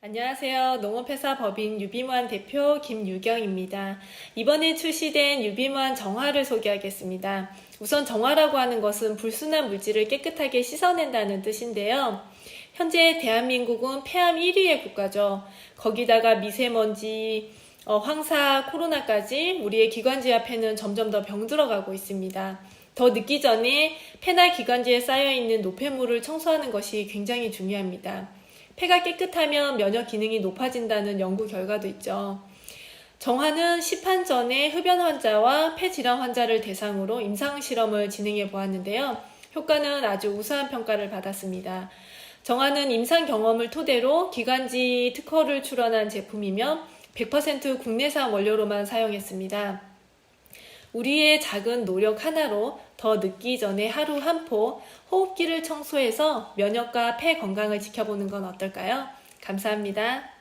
안녕하세요. 농업회사 법인 유비무한 대표 김유경입니다. 이번에 출시된 유비무한 정화를 소개하겠습니다. 우선 정화라고 하는 것은 불순한 물질을 깨끗하게 씻어낸다는 뜻인데요. 현재 대한민국은 폐암 1위의 국가죠. 거기다가 미세먼지, 어, 황사, 코로나까지 우리의 기관지와 폐는 점점 더 병들어가고 있습니다. 더 늦기 전에 폐나 기관지에 쌓여있는 노폐물을 청소하는 것이 굉장히 중요합니다. 폐가 깨끗하면 면역 기능이 높아진다는 연구 결과도 있죠. 정화는 시판 전에 흡연 환자와 폐질환 환자를 대상으로 임상 실험을 진행해 보았는데요. 효과는 아주 우수한 평가를 받았습니다. 정화는 임상 경험을 토대로 기관지 특허를 출원한 제품이며 100% 국내산 원료로만 사용했습니다. 우리의 작은 노력 하나로 더 늦기 전에 하루 한 포 호흡기를 청소해서 면역과 폐 건강을 지켜보는 건 어떨까요? 감사합니다.